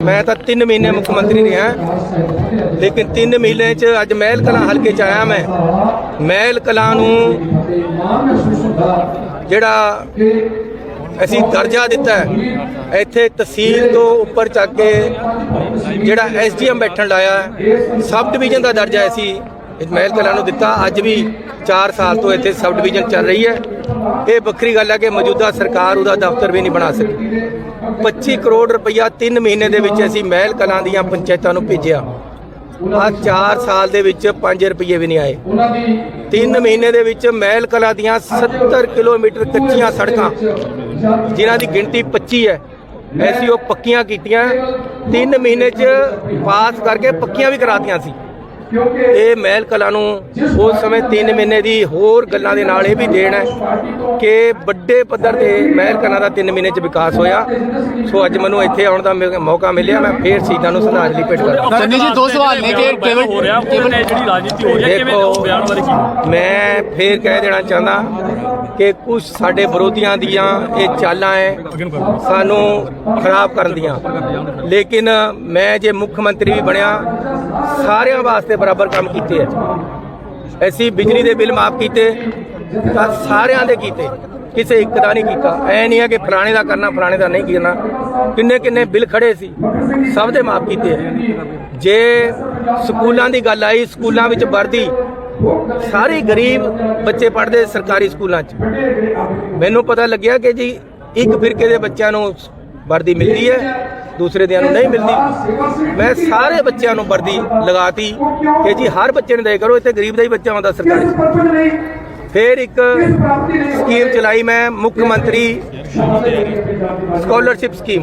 ਮੈਂ ਤਾਂ 3 ਮਹੀਨੇ ਮੁੱਖ ਮੰਤਰੀ ਰਿਹਾ ਲੇਕਿਨ 3 ਮਹੀਨੇ ਚ ਅੱਜ ਮਹਿਲ ਕਲਾਂ ਹਲਕੇ ਚ ਆਇਆ ਮੈਂ। ਮਹਿਲ ਕਲਾਂ ਨੂੰ ਜਿਹੜਾ ਅਸੀਂ ਦਰਜਾ ਦਿੱਤਾ ਹੈ, ਇੱਥੇ ਤਹਿਸੀਲ ਤੋਂ ਉੱਪਰ ਚੱਕ ਕੇ ਜਿਹੜਾ ਐਸਡੀਐਮ ਬੈਠਣ ਲਾਇਆ ਸਬ ਡਿਵੀਜ਼ਨ ਦਾ ਦਰਜਾ ਅਸੀਂ। ਇਸ ਮਹਿਲ ਕਲਾਂ ਨੂੰ ਦਿੱਤਾ। ਅੱਜ ਵੀ 4 ਸਾਲ ਤੋਂ ਇੱਥੇ ਸਬ ਡਿਵੀਜ਼ਨ ਚੱਲ ਰਹੀ ਹੈ। ਇਹ ਵੱਖਰੀ ਗੱਲ ਹੈ ਕਿ ਮੌਜੂਦਾ ਸਰਕਾਰ ਉਹਦਾ ਦਫ਼ਤਰ ਵੀ ਨਹੀਂ ਬਣਾ ਸਕੀ। 25 ਕਰੋੜ ਰੁਪਈਆ 3 ਮਹੀਨੇ ਦੇ ਵਿੱਚ ਅਸੀਂ ਮਹਿਲ ਕਲਾਂ ਦੀਆਂ ਪੰਚਾਇਤਾਂ ਨੂੰ ਭੇਜਿਆ। ਆ 4 ਸਾਲ ਦੇ ਵਿੱਚ 5 ਰੁਪਏ ਵੀ ਨਹੀਂ ਆਏ। 3 ਮਹੀਨੇ ਦੇ ਵਿੱਚ ਮਹਿਲ ਕਲਾਂ ਦੀਆਂ 70 ਕਿਲੋਮੀਟਰ ਕੱਚੀਆਂ ਸੜਕਾਂ, ਜਿਨ੍ਹਾਂ ਦੀ ਗਿਣਤੀ 25 ਹੈ ਐਸੀ ਉਹ ਪੱਕੀਆਂ ਕੀਤੀਆਂ। 3 ਮਹੀਨੇ 'ਚ ਪਾਸ ਕਰਕੇ ਪੱਕੀਆਂ ਵੀ ਕਰਾਤੀਆਂ ਸੀ। ਇਹ ਮਹਿਲ ਕਲਾਂ ਨੂੰ ਉਸ ਸਮੇਂ 3 ਮਹੀਨੇ ਦੀ ਹੋਰ ਗੱਲਾਂ ਦੇ ਨਾਲ ਇਹ ਵੀ ਦੇਣ ਹੈ ਕਿ ਵੱਡੇ ਪੱਧਰ ਤੇ ਮਹਿਲ ਕਲਾਂ ਦਾ 3 ਮਹੀਨੇ 'ਚ ਵਿਕਾਸ ਹੋਇਆ। ਸੋ ਅੱਜ ਮੈਨੂੰ ਇੱਥੇ ਆਉਣ ਦਾ ਮੌ- ਮੌਕਾ ਮਿਲਿਆ। ਮੈਂ ਫੇਰ ਸ਼ਹੀਦਾਂ ਨੂੰ ਸ਼ਰਧਾਂਜਲੀ ਭੇਟ ਕਰਦਾ। ਚੰਨੀ ਜੀ ਦੋ ਸਵਾਲ ਨੇ ਕਿ ਕੇਵਲ ਹੋ ਰਿਹਾ ਕੇਵਲ ਜਿਹੜੀ ਰਾਜਨੀਤੀ ਹੋ ਰਹੀ ਹੈ ਕਿਵੇਂ ਉਹ ਬਿਆਨ ਬਾਰੇ ਕੀ? ਮੈਂ ਫੇਰ ਕਹਿ ਦੇਣਾ ਚਾਹੁੰਦਾ ਕਿ ਕੁਝ ਸਾਡੇ ਵਿਰੋਧੀਆਂ ਦੀਆਂ ਇਹ ਚਾਲਾਂ ਹੈ ਸਾਨੂੰ ਖਰਾਬ ਕਰਨ ਦੀਆਂ। ਲੇਕਿਨ ਮੈਂ ਜੇ ਮੁੱਖ ਮੰਤਰੀ ਵੀ ਬਣਿਆ ਸਾਰਿਆਂ ਵਾਸਤੇ ਬਰਾਬਰ ਕੰਮ ਕੀਤੇ ਹੈ ਅਸੀਂ ਬਿਜਲੀ ਦੇ ਬਿੱਲ ਮਾਫ ਕੀਤੇ, ਤਾਂ ਸਾਰਿਆਂ ਦੇ ਕੀਤੇ। ਕਿਸੇ ਇੱਕ ਦਾ ਨਹੀਂ ਕੀਤਾ। ਐ ਨਹੀਂ ਹੈ ਕਿ ਫਲਾਣੇ ਦਾ ਕਰਨਾ, ਫਲਾਣੇ ਦਾ ਨਹੀਂ ਕਰਨਾ। ਕਿੰਨੇ ਕਿੰਨੇ ਬਿੱਲ ਖੜੇ ਸੀ, ਸਭ ਦੇ ਮਾਫ ਕੀਤੇ ਹੈ ਜੇ ਸਕੂਲਾਂ ਦੀ ਗੱਲ ਆਈ, ਸਕੂਲਾਂ ਵਿੱਚ ਵਰਦੀ, ਸਾਰੇ ਗਰੀਬ ਬੱਚੇ ਪੜ੍ਹਦੇ ਸਰਕਾਰੀ ਸਕੂਲਾਂ 'ਚ। ਮੈਨੂੰ ਪਤਾ ਲੱਗਿਆ ਕਿ ਜੀ ਇੱਕ ਫਿਰਕੇ ਦੇ ਬੱਚਿਆਂ ਨੂੰ ਵਰਦੀ ਮਿਲਦੀ ਹੈ। ਦੂਸਰੇ ਦਿਆਂ ਨੂੰ ਨਹੀਂ ਮਿਲਦੀ। ਮੈਂ ਸਾਰੇ ਬੱਚਿਆਂ ਨੂੰ ਵਰਦੀ ਲਗਾਤੀ ਕਿ ਜੀ ਹਰ ਬੱਚੇ ਨੂੰ ਦੇ ਕਰੋ, ਇੱਥੇ ਗਰੀਬ ਦਾ ਹੀ ਬੱਚਾ ਹੁੰਦਾ ਸਰਕਾਰੀ। ਫਿਰ ਇੱਕ ਸਕੀਮ ਚਲਾਈ ਮੈਂ, ਮੁੱਖ ਮੰਤਰੀ ਸਕਾਲਰਸ਼ਿਪ ਸਕੀਮ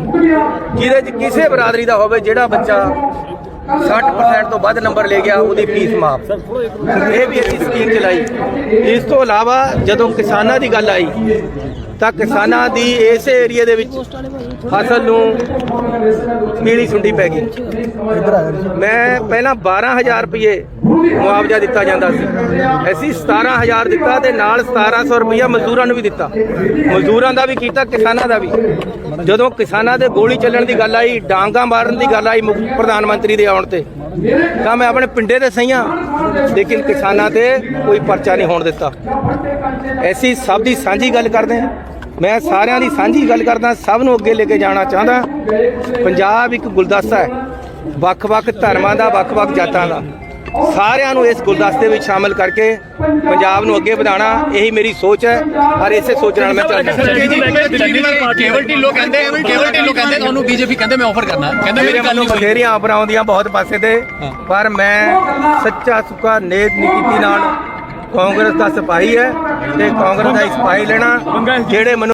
ਜਿਹਦੇ 'ਚ ਕਿਸੇ ਬਰਾਦਰੀ ਦਾ ਹੋਵੇ ਜਿਹੜਾ ਬੱਚਾ 60% ਤੋਂ ਵੱਧ ਨੰਬਰ ਲੈ ਗਿਆ, ਉਹਦੀ ਫੀਸ ਮਾਫ। ਇਹ ਵੀ ਅਸੀਂ ਸਕੀਮ ਚਲਾਈ। ਇਸ ਤੋਂ ਇਲਾਵਾ ਜਦੋਂ ਕਿਸਾਨਾਂ ਦੀ ਗੱਲ ਆਈ ਤਾਂ ਕਿਸਾਨਾਂ ਦੀ ਇਸੇ ਏਰੀਏ ਦੇ ਵਿੱਚ ਫਸਲ ਨੂੰ ਪੀਲੀ ਸੁੰਡੀ ਪੈ ਗਈ। ਮੈਂ ਪਹਿਲਾਂ 12000 ਰੁਪਏ ਮੁਆਵਜ਼ਾ ਦਿੱਤਾ ਜਾਂਦਾ ਸੀ। ਅਸੀਂ 17000 ਦਿੱਤਾ ਤੇ ਨਾਲ 1700 ਰੁਪਇਆ ਮਜ਼ਦੂਰਾਂ ਨੂੰ ਵੀ ਦਿੱਤਾ। ਮਜ਼ਦੂਰਾਂ ਦਾ ਵੀ ਕੀਤਾ, ਕਿਸਾਨਾਂ ਦਾ ਵੀ। ਜਦੋਂ ਕਿਸਾਨਾਂ ਦੇ ਗੋਲੀ ਚੱਲਣ ਦੀ ਗੱਲ ਆਈ, ਡਾਂਗਾ ਮਾਰਨ ਦੀ ਗੱਲ ਆਈ ਮੁੱਖ ਪ੍ਰਧਾਨ ਮੰਤਰੀ ਦੇ ਆਉਣ ਤੇ ਤਾਂ ਮੈਂ ਆਪਣੇ ਪਿੰਡੇ ਦੇ ਹਾਂ ਲੇਕਿਨ ਕਿਸਾਨਾਂ ਤੇ ਕੋਈ ਪਰਚਾ ਨਹੀਂ ਹੋਣ ਦਿੱਤਾ। ਐਸੀ ਸਭ ਦੀ ਸਾਂਝੀ ਗੱਲ ਕਰਦੇ ਹਾਂ। ਮੈਂ ਸਾਰਿਆਂ ਦੀ ਸਾਂਝੀ ਗੱਲ ਕਰਦਾ, ਸਭ ਨੂੰ ਅੱਗੇ ਲੈ ਕੇ ਜਾਣਾ ਚਾਹੁੰਦਾ। ਪੰਜਾਬ ਇੱਕ ਗੁਲਦਸਤਾ ਹੈ। ਵੱਖ-ਵੱਖ ਧਰਮਾਂ ਦਾ, ਵੱਖ-ਵੱਖ ਜਾਤਾਂ ਦਾ। ਸਾਰਿਆਂ ਨੂੰ ਇਸ ਗੁਲਦਸਤੇ ਵਿੱਚ ਸ਼ਾਮਲ ਕਰਕੇ ਪੰਜਾਬ ਨੂੰ ਅੱਗੇ ਵਧਾਉਣਾ ਇਹੀ ਮੇਰੀ ਸੋਚ ਹੈ। ਔਰ ਇਸੇ ਸੋਚ ਨਾਲ ਮੈਂ ਚੱਲਦਾ ਕੇਵਲ ਢਿੱਲੋਂ ਕਹਿੰਦੇ ਕੇਵਲ ਢਿੱਲੋਂ ਕਹਿੰਦੇ ਤੁਹਾਨੂੰ ਬੀਜੇਪੀ ਕਹਿੰਦੇ ਮੈਂ ਆਫਰ ਕਰਨਾ। ਕਹਿੰਦੇ ਮੇਰੇ ਮੇਰੀ ਗੱਲ ਵੱਲੋਂ ਨਹੀਂ ਹੋਈ ਬਥੇਰੀਆਂ ਆਫਰਾਂ ਆਉਂਦੀਆਂ ਬਹੁਤ ਪਾਸੇ ਤੇ ਪਰ ਮੈਂ ਸੱਚਾ ਸੁੱਕਾ ਨੇਕ ਨੀਤੀ ਨਾਲ ਕਾਂਗਰਸ ਦਾ ਸਿਪਾਹੀ ਹੈ ਤੇ ਕਾਂਗਰਸ ਦਾ ਸਿਪਾਹੀ ਲੈਣਾ ਜਿਹੜੇ ਮੈਨੂੰ